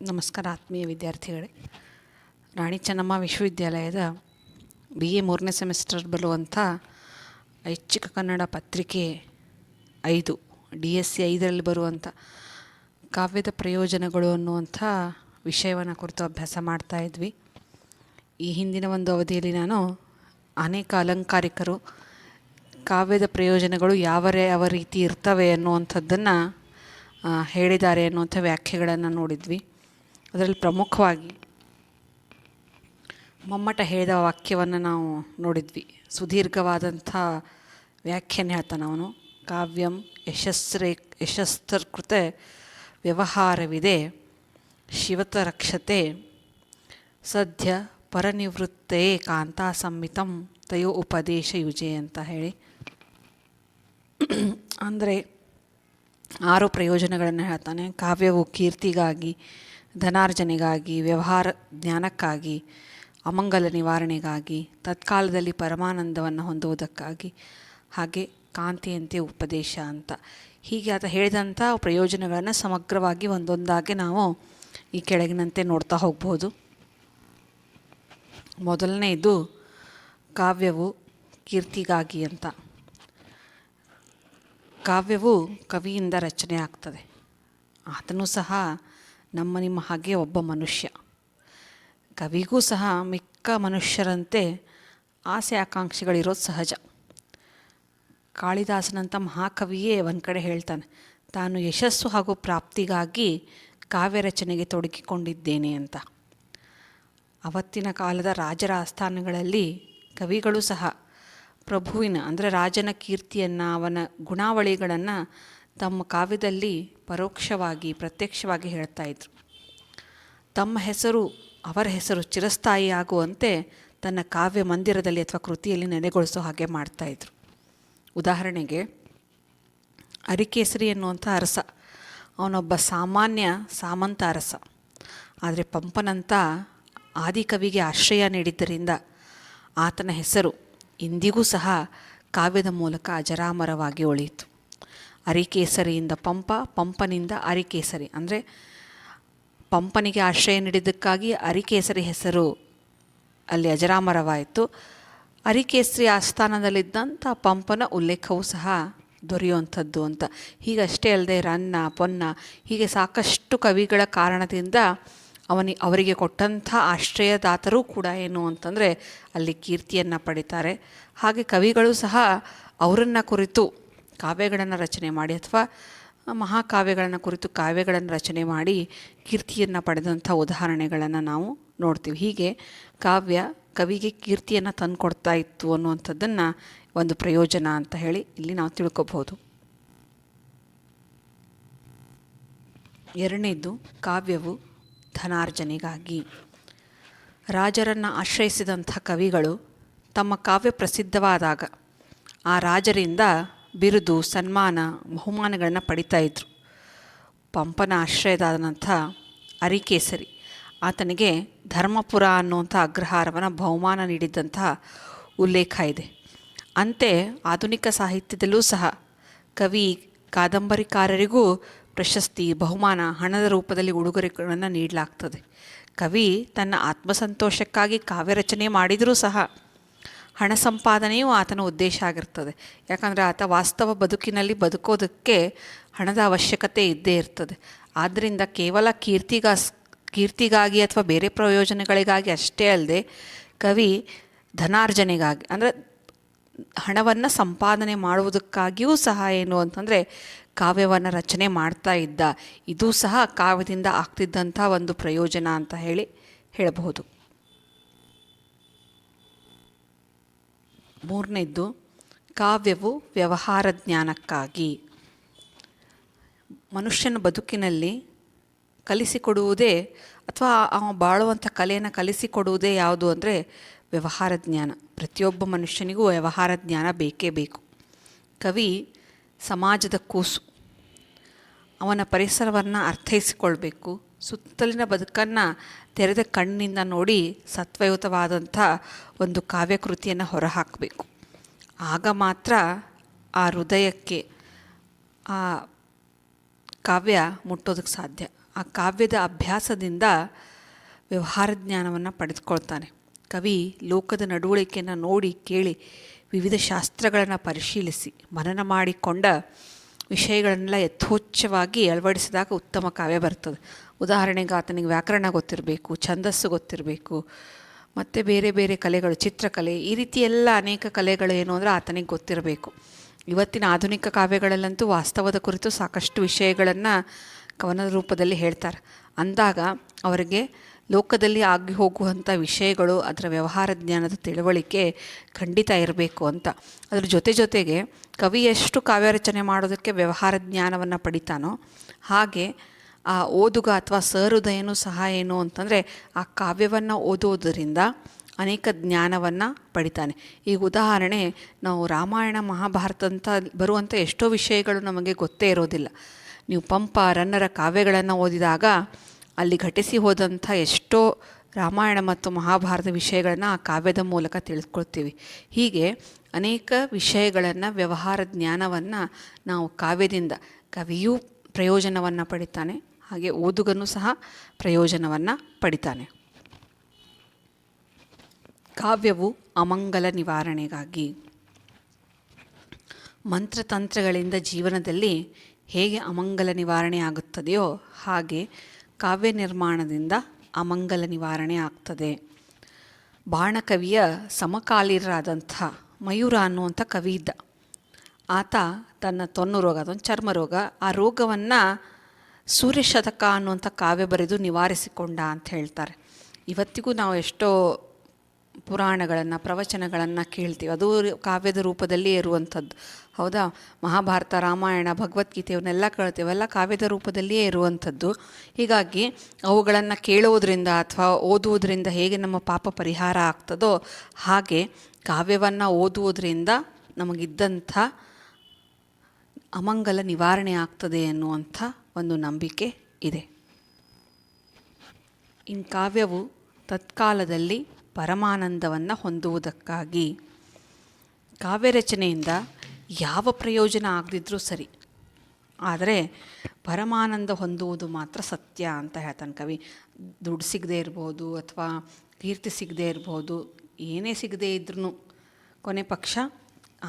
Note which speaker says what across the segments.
Speaker 1: ನಮಸ್ಕಾರ ಆತ್ಮೀಯ ವಿದ್ಯಾರ್ಥಿಗಳೇ. ರಾಣಿ ಚೆನ್ನಮ್ಮ ವಿಶ್ವವಿದ್ಯಾಲಯದ ಬಿ ಎ ಮೂರನೇ ಸೆಮಿಸ್ಟರ್ ಬರುವಂಥ ಐಚ್ಛಿಕ ಕನ್ನಡ ಪತ್ರಿಕೆ ಐದು ಡಿ ಎಸ್ ಸಿ ಐದರಲ್ಲಿ ಬರುವಂಥ ಕಾವ್ಯದ ಪ್ರಯೋಜನಗಳು ಅನ್ನುವಂಥ ವಿಷಯವನ್ನು ಕುರಿತು ಅಭ್ಯಾಸ ಮಾಡ್ತಾ ಇದ್ವಿ. ಈ ಹಿಂದಿನ ಒಂದು ಅವಧಿಯಲ್ಲಿ ನಾನು ಅನೇಕ ಅಲಂಕಾರಿಕರು ಕಾವ್ಯದ ಪ್ರಯೋಜನಗಳು ಯಾವ ಯಾವ ರೀತಿ ಇರ್ತವೆ ಅನ್ನುವಂಥದ್ದನ್ನು ಹೇಳಿದ್ದಾರೆ ಅನ್ನುವಂಥ ವ್ಯಾಖ್ಯೆಗಳನ್ನು ನೋಡಿದ್ವಿ. ಅದರಲ್ಲಿ ಪ್ರಮುಖವಾಗಿ ಮಮ್ಮಟ ಹೇಳಿದ ವಾಕ್ಯವನ್ನು ನಾವು ನೋಡಿದ್ವಿ. ಸುದೀರ್ಘವಾದಂಥ ವ್ಯಾಖ್ಯಾನ ಹೇಳ್ತಾನೆ ಅವನು. ಕಾವ್ಯಂ ಯಶಸ್ರೇ ಕೃತೆ ವ್ಯವಹಾರವಿದೆ, ಶಿವತ ರಕ್ಷತೆ ಸದ್ಯ ಪರನಿವೃತ್ತೇ ಕಾಂತಾ ಸಂಹಿತಂ ತಯೋ ಉಪದೇಶ ಯುಜೆ ಅಂತ ಹೇಳಿ. ಅಂದರೆ ಆರು ಪ್ರಯೋಜನಗಳನ್ನು ಹೇಳ್ತಾನೆ. ಕಾವ್ಯವು ಕೀರ್ತಿಗಾಗಿ ಧನಾರ್ಜನೆಗಾಗಿ, ವ್ಯವಹಾರ ಜ್ಞಾನಕ್ಕಾಗಿ, ಅಮಂಗಲ ನಿವಾರಣೆಗಾಗಿ, ತತ್ಕಾಲದಲ್ಲಿ ಪರಮಾನಂದವನ್ನು ಹೊಂದುವುದಕ್ಕಾಗಿ. ಹಾಗೆ ಕಾಂತಿಯಂತೆ ಉಪದೇಶ ಅಂತ. ಹೀಗೆ ಆತ ಹೇಳಿದಂಥ ಪ್ರಯೋಜನಗಳನ್ನು ಸಮಗ್ರವಾಗಿ ಒಂದೊಂದಾಗಿ ನಾವು ಈ ಕೆಳಗಿನಂತೆ ನೋಡ್ತಾ ಹೋಗ್ಬೋದು. ಮೊದಲನೆಯದು ಕಾವ್ಯವು ಕೀರ್ತಿಗಾಗಿ ಅಂತ. ಕಾವ್ಯವು ಕವಿಯಿಂದ ರಚನೆ ಆಗ್ತದೆ. ಆತನೂ ಸಹ ನಮ್ಮ ನಿಮ್ಮ ಹಾಗೆ ಒಬ್ಬ ಮನುಷ್ಯ. ಕವಿಗೂ ಸಹ ಮಿಕ್ಕ ಮನುಷ್ಯರಂತೆ ಆಸೆ ಆಕಾಂಕ್ಷೆಗಳಿರೋದು ಸಹಜ. ಕಾಳಿದಾಸನಂಥ ಮಹಾಕವಿಯೇ ಒಂದು ಕಡೆ ಹೇಳ್ತಾನೆ, ತಾನು ಯಶಸ್ಸು ಹಾಗೂ ಪ್ರಾಪ್ತಿಗಾಗಿ ಕಾವ್ಯ ರಚನೆಗೆ ತೊಡಗಿಕೊಂಡಿದ್ದೇನೆ ಅಂತ. ಅವತ್ತಿನ ಕಾಲದ ರಾಜರ ಆಸ್ಥಾನಗಳಲ್ಲಿ ಕವಿಗಳು ಸಹ ಪ್ರಭುವಿನ, ಅಂದರೆ ರಾಜನ ಕೀರ್ತಿಯನ್ನು, ಅವನ ಗುಣಾವಳಿಗಳನ್ನು ತಮ್ಮ ಕಾವ್ಯದಲ್ಲಿ ಪರೋಕ್ಷವಾಗಿ, ಪ್ರತ್ಯಕ್ಷವಾಗಿ ಹೇಳ್ತಾ ಇದ್ರು. ತಮ್ಮ ಹೆಸರು ಅವರ ಹೆಸರು ಚಿರಸ್ಥಾಯಿ ಆಗುವಂತೆ ತನ್ನ ಕಾವ್ಯ ಮಂದಿರದಲ್ಲಿ ಅಥವಾ ಕೃತಿಯಲ್ಲಿ ನೆನೆಗೊಳಿಸೋ ಹಾಗೆ ಮಾಡ್ತಾಯಿದ್ರು ಉದಾಹರಣೆಗೆ, ಅರಿಕೇಸರಿ ಎನ್ನುವಂಥ ಅರಸ. ಅವನೊಬ್ಬ ಸಾಮಾನ್ಯ ಸಾಮಂತ ಅರಸ. ಆದರೆ ಪಂಪನಂಥ ಆದಿಕವಿಗೆ ಆಶ್ರಯ ನೀಡಿದ್ದರಿಂದ ಆತನ ಹೆಸರು ಇಂದಿಗೂ ಸಹ ಕಾವ್ಯದ ಮೂಲಕ ಅಜರಾಮರವಾಗಿ ಉಳಿಯಿತು. ಅರಿಕೇಸರಿಯಿಂದ ಪಂಪ, ಪಂಪನಿಂದ ಅರಿಕೇಸರಿ. ಅಂದರೆ ಪಂಪನಿಗೆ ಆಶ್ರಯ ನೀಡಿದ್ದಕ್ಕಾಗಿ ಅರಿಕೇಸರಿ ಹೆಸರು ಅಲ್ಲಿ ಅಜರಾಮರವಾಯಿತು. ಅರಿಕೇಸರಿ ಆಸ್ಥಾನದಲ್ಲಿದ್ದಂಥ ಪಂಪನ ಉಲ್ಲೇಖವೂ ಸಹ ದೊರೆಯುವಂಥದ್ದು ಅಂತ. ಹೀಗಷ್ಟೇ ಅಲ್ಲದೆ ರನ್ನ, ಪೊನ್ನ, ಹೀಗೆ ಸಾಕಷ್ಟು ಕವಿಗಳ ಕಾರಣದಿಂದ ಅವನಿ, ಅವರಿಗೆ ಕೊಟ್ಟಂಥ ಆಶ್ರಯದಾತರೂ ಕೂಡ ಏನು ಅಂತಂದರೆ ಅಲ್ಲಿ ಕೀರ್ತಿಯನ್ನು ಪಡಿತಾರೆ. ಹಾಗೆ ಕವಿಗಳು ಸಹ ಅವರನ್ನು ಕುರಿತು ಕಾವ್ಯಗಳನ್ನು ರಚನೆ ಮಾಡಿ ಅಥವಾ ಮಹಾಕಾವ್ಯಗಳನ್ನು ಕುರಿತು ಕಾವ್ಯಗಳನ್ನು ರಚನೆ ಮಾಡಿ ಕೀರ್ತಿಯನ್ನು ಪಡೆದಂಥ ಉದಾಹರಣೆಗಳನ್ನು ನಾವು ನೋಡ್ತೀವಿ. ಹೀಗೆ ಕಾವ್ಯ ಕವಿಗೆ ಕೀರ್ತಿಯನ್ನು ತಂದುಕೊಡ್ತಾ ಇತ್ತು ಅನ್ನುವಂಥದ್ದನ್ನು ಒಂದು ಪ್ರಯೋಜನ ಅಂತ ಹೇಳಿ ಇಲ್ಲಿ ನಾವು ತಿಳ್ಕೊಬಹುದು. ಎರಡನೇದು ಕಾವ್ಯವು ಧನಾರ್ಜನೆಗಾಗಿ. ರಾಜರನ್ನು ಆಶ್ರಯಿಸಿದಂಥ ಕವಿಗಳು ತಮ್ಮ ಕಾವ್ಯ ಪ್ರಸಿದ್ಧವಾದಾಗ ಆ ರಾಜರಿಂದ ಬಿರುದು, ಸನ್ಮಾನ, ಬಹುಮಾನಗಳನ್ನು ಪಡಿತಾ ಇದ್ದರು ಪಂಪನ ಆಶ್ರಯದಾದಂಥ ಅರಿಕೇಸರಿ ಆತನಿಗೆ ಧರ್ಮಪುರ ಅನ್ನುವಂಥ ಅಗ್ರಹಾರವನ್ನು ಬಹುಮಾನ ನೀಡಿದ್ದಂತಹ ಉಲ್ಲೇಖ ಇದೆ. ಅಂತೆ ಆಧುನಿಕ ಸಾಹಿತ್ಯದಲ್ಲೂ ಸಹ ಕವಿ, ಕಾದಂಬರಿಕಾರರಿಗೂ ಪ್ರಶಸ್ತಿ, ಬಹುಮಾನ, ಹಣದ ರೂಪದಲ್ಲಿ ಉಡುಗೊರೆಗಳನ್ನು ನೀಡಲಾಗ್ತದೆ. ಕವಿ ತನ್ನ ಆತ್ಮಸಂತೋಷಕ್ಕಾಗಿ ಕಾವ್ಯ ರಚನೆ ಮಾಡಿದರೂ ಸಹ ಹಣ ಸಂಪಾದನೆಯೂ ಆತನ ಉದ್ದೇಶ ಆಗಿರ್ತದೆ. ಯಾಕಂದರೆ ಆತ ವಾಸ್ತವ ಬದುಕಿನಲ್ಲಿ ಬದುಕೋದಕ್ಕೆ ಹಣದ ಅವಶ್ಯಕತೆ ಇದ್ದೇ ಇರ್ತದೆ. ಆದ್ದರಿಂದ ಕೇವಲ ಕೀರ್ತಿಗಾಸ್, ಕೀರ್ತಿಗಾಗಿ ಅಥವಾ ಬೇರೆ ಪ್ರಯೋಜನಗಳಿಗಾಗಿ ಅಷ್ಟೇ ಅಲ್ಲದೆ ಕವಿ ಧನಾರ್ಜನೆಗಾಗಿ, ಅಂದರೆ ಹಣವನ್ನು ಸಂಪಾದನೆ ಮಾಡುವುದಕ್ಕಾಗಿಯೂ ಸಹ ಏನು ಅಂತಂದರೆ ಕಾವ್ಯವನ್ನು ರಚನೆ ಮಾಡ್ತಾ ಇದ್ದ. ಇದು ಸಹ ಕಾವ್ಯದಿಂದ ಆಗ್ತಿದ್ದಂಥ ಒಂದು ಪ್ರಯೋಜನ ಅಂತ ಹೇಳಿ ಹೇಳಬಹುದು. ಮೂರನೇದ್ದು, ಕಾವ್ಯವು ವ್ಯವಹಾರ ಜ್ಞಾನಕ್ಕಾಗಿ ಮನುಷ್ಯನ ಬದುಕಿನಲ್ಲಿ ಕಲಿಸಿಕೊಡುವುದೇ ಅಥವಾ ಅವ ಬಾಳುವಂಥ ಕಲೆಯನ್ನು ಕಲಿಸಿಕೊಡುವುದೇ ಯಾವುದು ಅಂದರೆ ವ್ಯವಹಾರ ಜ್ಞಾನ ಪ್ರತಿಯೊಬ್ಬ ಮನುಷ್ಯನಿಗೂ ವ್ಯವಹಾರ ಜ್ಞಾನ ಬೇಕೇ ಬೇಕು. ಕವಿ ಸಮಾಜದ ಕೂಸು. ಅವನ ಪರಿಸರವನ್ನು ಅರ್ಥೈಸಿಕೊಳ್ಬೇಕು. ಸುತ್ತಲಿನ ಬದುಕನ್ನು ತೆರೆದ ಕಣ್ಣಿಂದ ನೋಡಿ ಸತ್ವಯುತವಾದಂಥ ಒಂದು ಕಾವ್ಯಕೃತಿಯನ್ನು ಹೊರಹಾಕಬೇಕು. ಆಗ ಮಾತ್ರ ಆ ಹೃದಯಕ್ಕೆ ಆ ಕಾವ್ಯ ಮುಟ್ಟೋದಕ್ಕೆ ಸಾಧ್ಯ. ಆ ಕಾವ್ಯದ ಅಭ್ಯಾಸದಿಂದ ವ್ಯವಹಾರ ಜ್ಞಾನವನ್ನು ಪಡೆದುಕೊಳ್ತಾನೆ. ಕವಿ ಲೋಕದ ನಡವಳಿಕೆಯನ್ನು ನೋಡಿ ಕೇಳಿ ವಿವಿಧ ಶಾಸ್ತ್ರಗಳನ್ನು ಪರಿಶೀಲಿಸಿ, ಮನನ ಮಾಡಿಕೊಂಡ ವಿಷಯಗಳನ್ನೆಲ್ಲ ಯಥೋಚ್ಛವಾಗಿ ಅಳವಡಿಸಿದಾಗ ಉತ್ತಮ ಕಾವ್ಯ ಬರ್ತದೆ. ಉದಾಹರಣೆಗೆ ಆತನಿಗೆ ವ್ಯಾಕರಣ ಗೊತ್ತಿರಬೇಕು, ಛಂದಸ್ಸು ಗೊತ್ತಿರಬೇಕು, ಮತ್ತು ಬೇರೆ ಬೇರೆ ಕಲೆಗಳು, ಚಿತ್ರಕಲೆ, ಈ ರೀತಿ ಎಲ್ಲ ಅನೇಕ ಕಲೆಗಳು ಏನು ಅಂದರೆ ಆತನಿಗೆ ಗೊತ್ತಿರಬೇಕು. ಇವತ್ತಿನ ಆಧುನಿಕ ಕಾವ್ಯಗಳಲ್ಲಂತೂ ವಾಸ್ತವದ ಕುರಿತು ಸಾಕಷ್ಟು ವಿಷಯಗಳನ್ನು ಕವನದ ರೂಪದಲ್ಲಿ ಹೇಳ್ತಾರೆ. ಅಂದಾಗ ಅವರಿಗೆ ಲೋಕದಲ್ಲಿ ಆಗಿ ಹೋಗುವಂಥ ವಿಷಯಗಳು, ಅದರ ವ್ಯವಹಾರ ಜ್ಞಾನದ ತಿಳುವಳಿಕೆ ಖಂಡಿತ ಇರಬೇಕು ಅಂತ. ಅದರ ಜೊತೆ ಜೊತೆಗೆ ಕವಿ ಎಷ್ಟು ಕಾವ್ಯ ರಚನೆ ಮಾಡೋದಕ್ಕೆ ವ್ಯವಹಾರ ಜ್ಞಾನವನ್ನು ಪಡಿತಾನೋ ಹಾಗೆ ಆ ಓದುಗ ಅಥವಾ ಸಹೃದಯನೂ ಸಹ ಏನು ಅಂತಂದರೆ ಆ ಕಾವ್ಯವನ್ನು ಓದೋದರಿಂದ ಅನೇಕ ಜ್ಞಾನವನ್ನು ಪಡಿತಾನೆ. ಈಗ ಉದಾಹರಣೆ ನಾವು ರಾಮಾಯಣ, ಮಹಾಭಾರತ ಅಂತ ಬರುವಂಥ ಎಷ್ಟೋ ವಿಷಯಗಳು ನಮಗೆ ಗೊತ್ತೇ ಇರೋದಿಲ್ಲ. ನೀವು ಪಂಪ, ರನ್ನರ ಕಾವ್ಯಗಳನ್ನು ಓದಿದಾಗ ಅಲ್ಲಿ ಘಟಿಸಿ ಹೋದಂಥ ಎಷ್ಟೋ ರಾಮಾಯಣ ಮತ್ತು ಮಹಾಭಾರತ ವಿಷಯಗಳನ್ನು ಆ ಕಾವ್ಯದ ಮೂಲಕ ತಿಳಿದುಕೊಳ್ತೀವಿ ಹೀಗೆ ಅನೇಕ ವಿಷಯಗಳನ್ನು, ವ್ಯವಹಾರ ಜ್ಞಾನವನ್ನು ನಾವು ಕಾವ್ಯದಿಂದ ಕವಿಯೂ ಪ್ರಯೋಜನವನ್ನು ಪಡಿತಾನೆ, ಹಾಗೆ ಓದುಗನೂ ಸಹ ಪ್ರಯೋಜನವನ್ನು ಪಡಿತಾನೆ. ಕಾವ್ಯವು ಅಮಂಗಲ ನಿವಾರಣೆಗಾಗಿ ಮಂತ್ರತಂತ್ರಗಳಿಂದ ಜೀವನದಲ್ಲಿ ಹೇಗೆ ಅಮಂಗಲ ನಿವಾರಣೆ ಆಗುತ್ತದೆಯೋ ಹಾಗೆ ಕಾವ್ಯ ನಿರ್ಮಾಣದಿಂದ ಅಮಂಗಲ ನಿವಾರಣೆ ಆಗ್ತದೆ. ಬಾಣಕವಿಯ ಸಮಕಾಲೀನರಾದಂಥ ಮಯೂರ ಅನ್ನುವಂಥ ಕವಿ ಇದ್ದ. ಆತ ತನ್ನ ತೊನ್ನು ರೋಗ, ಅದೊಂದು ಚರ್ಮ ರೋಗ, ಆ ರೋಗವನ್ನು ಸೂರ್ಯಶತಕ ಅನ್ನುವಂಥ ಕಾವ್ಯ ಬರೆದು ನಿವಾರಿಸಿಕೊಂಡ ಅಂತ ಹೇಳ್ತಾರೆ. ಇವತ್ತಿಗೂ ನಾವು ಎಷ್ಟೋ ಪುರಾಣಗಳನ್ನು, ಪ್ರವಚನಗಳನ್ನು ಕೇಳ್ತೀವಿ. ಅದು ಕಾವ್ಯದ ರೂಪದಲ್ಲಿ ಇರುವಂಥದ್ದು. ಹೌದಾ? ಮಹಾಭಾರತ, ರಾಮಾಯಣ, ಭಗವದ್ಗೀತೆ ಇವನ್ನೆಲ್ಲ ಕೇಳ್ತೀವಿ. ಕಾವ್ಯದ ರೂಪದಲ್ಲಿಯೇ ಇರುವಂಥದ್ದು. ಹೀಗಾಗಿ ಅವುಗಳನ್ನು ಕೇಳುವುದರಿಂದ ಅಥವಾ ಓದುವುದರಿಂದ ಹೇಗೆ ನಮ್ಮ ಪಾಪ ಪರಿಹಾರ ಆಗ್ತದೋ ಹಾಗೆ ಕಾವ್ಯವನ್ನು ಓದುವುದರಿಂದ ನಮಗಿದ್ದಂಥ ಅಮಂಗಲ ನಿವಾರಣೆ ಆಗ್ತದೆ ಅನ್ನುವಂಥ ಒಂದು ನಂಬಿಕೆ ಇದೆ. ಇನ್ನು ಕಾವ್ಯವು ತತ್ಕಾಲದಲ್ಲಿ ಪರಮಾನಂದವನ್ನು ಹೊಂದುವುದಕ್ಕಾಗಿ. ಕಾವ್ಯ ರಚನೆಯಿಂದ ಯಾವ ಪ್ರಯೋಜನ ಆಗದಿದ್ರೂ ಸರಿ. ಆದರೆ ಪರಮಾನಂದ ಹೊಂದುವುದು ಮಾತ್ರ ಸತ್ಯ ಅಂತ ಹೇಳ್ತಾನೆ ಕವಿ. ದುಡ್ಡು ಸಿಗದೆ ಇರ್ಬೋದು ಅಥವಾ ಕೀರ್ತಿ ಸಿಗದೆ ಇರ್ಬೋದು, ಏನೇ ಸಿಗದೇ ಇದ್ರೂ ಕೊನೆ ಪಕ್ಷ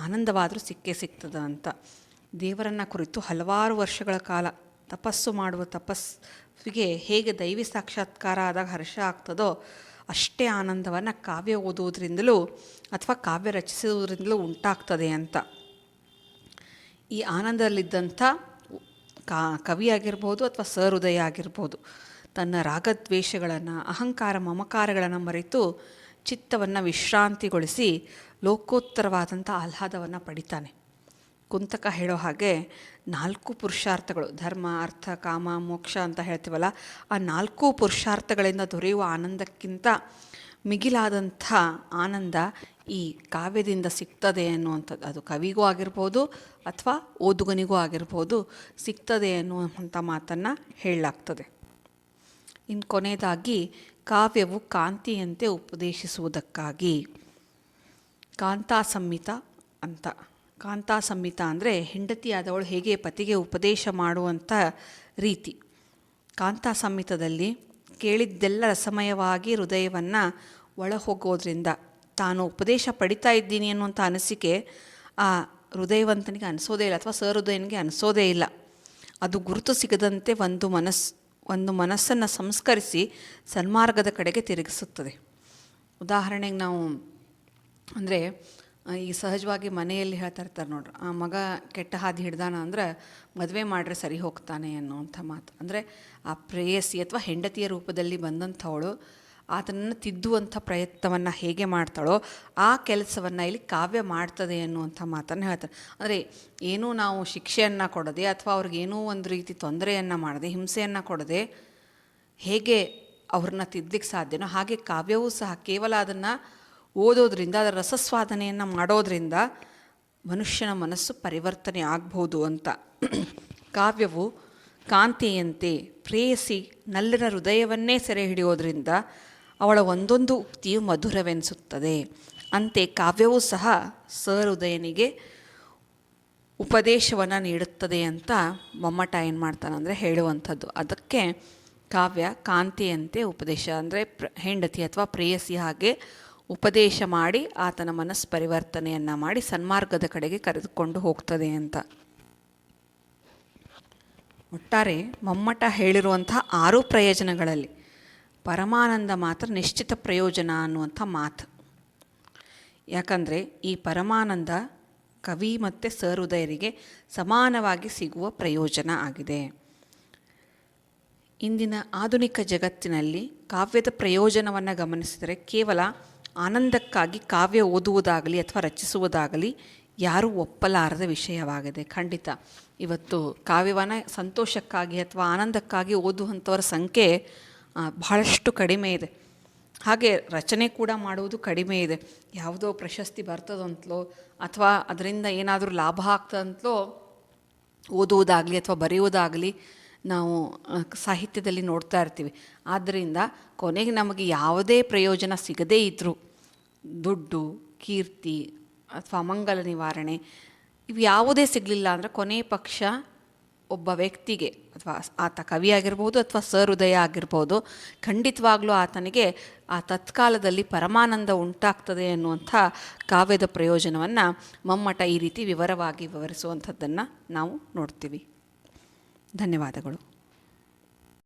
Speaker 1: ಆನಂದವಾದರೂ ಸಿಕ್ಕೇ ಸಿಗ್ತದ ಅಂತ. ದೇವರನ್ನು ಕುರಿತು ಹಲವಾರು ವರ್ಷಗಳ ಕಾಲ ತಪಸ್ಸು ಮಾಡುವ ತಪಸ್ಸಿಗೆ ಹೇಗೆ ದೈವಿ ಸಾಕ್ಷಾತ್ಕಾರ ಆದಾಗ ಹರ್ಷ ಆಗ್ತದೋ ಅಷ್ಟೇ ಆನಂದವನ್ನು ಕಾವ್ಯ ಓದುವುದರಿಂದಲೂ ಅಥವಾ ಕಾವ್ಯ ರಚಿಸುವುದರಿಂದಲೂ ಉಂಟಾಗ್ತದೆ ಅಂತ. ಈ ಆನಂದದಲ್ಲಿದ್ದಂಥ ಕಾ ಕವಿ ಆಗಿರ್ಬೋದು ಅಥವಾ ಸಹೃದಯ ಆಗಿರ್ಬೋದು, ತನ್ನ ರಾಗದ್ವೇಷಗಳನ್ನು, ಅಹಂಕಾರ ಮಮಕಾರಗಳನ್ನು ಮರೆತು ಚಿತ್ತವನ್ನು ವಿಶ್ರಾಂತಿಗೊಳಿಸಿ ಲೋಕೋತ್ತರವಾದಂಥ ಆಹ್ಲಾದವನ್ನು ಪಡಿತಾನೆ. ಕುಂತಕ ಹೇಳೋ ಹಾಗೆ ನಾಲ್ಕು ಪುರುಷಾರ್ಥಗಳು, ಧರ್ಮ, ಅರ್ಥ, ಕಾಮ, ಮೋಕ್ಷ ಅಂತ ಹೇಳ್ತೀವಲ್ಲ, ಆ ನಾಲ್ಕು ಪುರುಷಾರ್ಥಗಳಿಂದ ದೊರೆಯುವ ಆನಂದಕ್ಕಿಂತ ಮಿಗಿಲಾದಂಥ ಆನಂದ ಈ ಕಾವ್ಯದಿಂದ ಸಿಗ್ತದೆ ಅನ್ನುವಂಥದ್ದು. ಅದು ಕವಿಗೂ ಆಗಿರ್ಬೋದು ಅಥವಾ ಓದುಗನಿಗೂ ಆಗಿರ್ಬೋದು ಸಿಗ್ತದೆ ಅನ್ನುವಂಥ ಮಾತನ್ನು ಹೇಳಲಾಗ್ತದೆ. ಇನ್ನು ಕೊನೆಯದಾಗಿ, ಕಾವ್ಯವು ಕಾಂತಿಯಂತೆ ಉಪದೇಶಿಸುವುದಕ್ಕಾಗಿ ಕಾಂತಾ ಸಂಹಿತ ಅಂತ. ಕಾಂತಾ ಸಂಹಿತ ಅಂದರೆ ಹೆಂಡತಿಯಾದವಳು ಹೇಗೆ ಪತಿಗೆ ಉಪದೇಶ ಮಾಡುವಂಥ ರೀತಿ. ಕಾಂತಾ ಸಂಹಿತದಲ್ಲಿ ಕೇಳಿದ್ದೆಲ್ಲ ರಸಮಯವಾಗಿ ಹೃದಯವನ್ನು ಒಳ ಹೋಗೋದ್ರಿಂದ ತಾನು ಉಪದೇಶ ಪಡಿತಾ ಇದ್ದೀನಿ ಅನ್ನುವಂಥ ಅನಿಸಿಕೆ ಆ ಹೃದಯವಂತನಿಗೆ ಅನಿಸೋದೇ ಇಲ್ಲ ಅಥವಾ ಸಹೃದಯನಿಗೆ ಅನಿಸೋದೇ ಇಲ್ಲ. ಅದು ಗುರುತು ಸಿಗದಂತೆ ಒಂದು ಮನಸ್ಸು ಒಂದು ಮನಸ್ಸನ್ನು ಸಂಸ್ಕರಿಸಿ ಸನ್ಮಾರ್ಗದ ಕಡೆಗೆ ತಿರುಗಿಸುತ್ತದೆ. ಉದಾಹರಣೆಗೆ ನಾವು ಅಂದರೆ ಈಗ ಸಹಜವಾಗಿ ಮನೆಯಲ್ಲಿ ಹೇಳ್ತಾ ಇರ್ತಾರೆ ನೋಡ್ರಿ, ಆ ಮಗ ಕೆಟ್ಟ ಹಾದಿ ಹಿಡ್ದಾನ ಅಂದ್ರೆ ಮದುವೆ ಮಾಡ್ರೆ ಸರಿ ಹೋಗ್ತಾನೆ ಅನ್ನುವಂಥ ಮಾತು. ಅಂದರೆ ಆ ಪ್ರೇಯಸಿ ಅಥವಾ ಹೆಂಡತಿಯ ರೂಪದಲ್ಲಿ ಬಂದಂಥವಳು ಆತನನ್ನು ತಿದ್ದುವಂಥ ಪ್ರಯತ್ನವನ್ನು ಹೇಗೆ ಮಾಡ್ತಾಳೋ ಆ ಕೆಲಸವನ್ನು ಇಲ್ಲಿ ಕಾವ್ಯ ಮಾಡ್ತದೆ ಅನ್ನುವಂಥ ಮಾತನ್ನು ಹೇಳ್ತಾರೆ ಅಂದರೆ ಏನೂ ನಾವು ಶಿಕ್ಷೆಯನ್ನು ಕೊಡದೆ ಅಥವಾ ಅವ್ರಿಗೇನೂ ಒಂದು ರೀತಿ ತೊಂದರೆಯನ್ನು ಮಾಡದೆ, ಹಿಂಸೆಯನ್ನು ಕೊಡದೆ ಹೇಗೆ ಅವ್ರನ್ನ ತಿದ್ದಲಿಕ್ಕೆ ಸಾಧ್ಯನೋ ಹಾಗೆ ಕಾವ್ಯವೂ ಸಹ ಕೇವಲ ಅದನ್ನು ಓದೋದ್ರಿಂದ, ಅದರ ರಸಸ್ವಾದನೆಯನ್ನು ಮಾಡೋದ್ರಿಂದ ಮನುಷ್ಯನ ಮನಸ್ಸು ಪರಿವರ್ತನೆ ಆಗ್ಬೋದು ಅಂತ. ಕಾವ್ಯವು ಕಾಂತಿಯಂತೆ ಪ್ರೇಯಸಿ ನಲ್ಲಿನ ಹೃದಯವನ್ನೇ ಸೆರೆ ಹಿಡಿಯೋದ್ರಿಂದ ಅವಳ ಒಂದೊಂದು ಉಕ್ತಿಯು ಮಧುರವೆನಿಸುತ್ತದೆ. ಅಂತೆ ಕಾವ್ಯವೂ ಸಹ ಸಹೃದಯನಿಗೆ ಉಪದೇಶವನ್ನು ನೀಡುತ್ತದೆ ಅಂತ ಮೊಮ್ಮಟ ಏನು ಮಾಡ್ತಾನಂದರೆ ಹೇಳುವಂಥದ್ದು. ಅದಕ್ಕೆ ಕಾವ್ಯ ಕಾಂತಿಯಂತೆ ಉಪದೇಶ ಅಂದರೆ ಪ್ರ, ಹೆಂಡತಿ ಅಥವಾ ಪ್ರೇಯಸಿ ಹಾಗೆ ಉಪದೇಶ ಮಾಡಿ ಆತನ ಮನಸ್ಸು ಪರಿವರ್ತನೆಯನ್ನು ಮಾಡಿ ಸನ್ಮಾರ್ಗದ ಕಡೆಗೆ ಕರೆದುಕೊಂಡು ಹೋಗ್ತದೆ ಅಂತ. ಒಟ್ಟಾರೆ ಮಮ್ಮಟ ಹೇಳಿರುವಂಥ ಆರು ಪ್ರಯೋಜನಗಳಲ್ಲಿ ಪರಮಾನಂದ ಮಾತ್ರ ನಿಶ್ಚಿತ ಪ್ರಯೋಜನ ಅನ್ನುವಂಥ ಮಾತು. ಯಾಕಂದರೆ ಈ ಪರಮಾನಂದ ಕವಿ ಮತ್ತು ಸಹೃದಯರಿಗೆ ಸಮಾನವಾಗಿ ಸಿಗುವ ಪ್ರಯೋಜನ ಆಗಿದೆ. ಇಂದಿನ ಆಧುನಿಕ ಜಗತ್ತಿನಲ್ಲಿ ಕಾವ್ಯದ ಪ್ರಯೋಜನವನ್ನು ಗಮನಿಸಿದರೆ ಕೇವಲ ಆನಂದಕ್ಕಾಗಿ ಕಾವ್ಯ ಓದುವುದಾಗಲಿ ಅಥವಾ ರಚಿಸುವುದಾಗಲಿ ಯಾರೂ ಒಪ್ಪಲಾರದ ವಿಷಯವಾಗಿದೆ. ಖಂಡಿತ. ಇವತ್ತು ಕಾವ್ಯವನ್ನು ಸಂತೋಷಕ್ಕಾಗಿ ಅಥವಾ ಆನಂದಕ್ಕಾಗಿ ಓದುವಂಥವರ ಸಂಖ್ಯೆ ಬಹಳಷ್ಟು ಕಡಿಮೆ ಇದೆ. ಹಾಗೆ ರಚನೆ ಕೂಡ ಮಾಡುವುದು ಕಡಿಮೆ ಇದೆ. ಯಾವುದೋ ಪ್ರಶಸ್ತಿ ಬರ್ತದಂತಲೋ ಅಥವಾ ಅದರಿಂದ ಏನಾದರೂ ಲಾಭ ಆಗ್ತದಂತಲೋ ಓದುವುದಾಗಲಿ ಅಥವಾ ಬರೆಯುವುದಾಗಲಿ ನಾವು ಸಾಹಿತ್ಯದಲ್ಲಿ ನೋಡ್ತಾ ಇರ್ತೀವಿ. ಆದ್ದರಿಂದ ಕೊನೆಗೆ ನಮಗೆ ಯಾವುದೇ ಪ್ರಯೋಜನ ಸಿಗದೇ ಇದ್ದರೂ ದುಡ್ಡು, ಕೀರ್ತಿ ಅಥವಾ ಅಮಂಗಲ ನಿವಾರಣೆ, ಇವು ಯಾವುದೇ ಸಿಗಲಿಲ್ಲ ಅಂದರೆ ಕೊನೆ ಪಕ್ಷ ಒಬ್ಬ ವ್ಯಕ್ತಿಗೆ ಅಥವಾ ಆತ ಕವಿ ಆಗಿರ್ಬೋದು ಅಥವಾ ಸಹೃದಯ ಆಗಿರ್ಬೋದು, ಖಂಡಿತವಾಗ್ಲೂ ಆತನಿಗೆ ಆ ತತ್ಕಾಲದಲ್ಲಿ ಪರಮಾನಂದ ಉಂಟಾಗ್ತದೆ ಅನ್ನುವಂಥ ಕಾವ್ಯದ ಪ್ರಯೋಜನವನ್ನು ಮಮ್ಮಟ ಈ ರೀತಿ ವಿವರವಾಗಿ ವಿವರಿಸುವಂಥದ್ದನ್ನು ನಾವು ನೋಡ್ತೀವಿ. ಧನ್ಯವಾದಗಳು.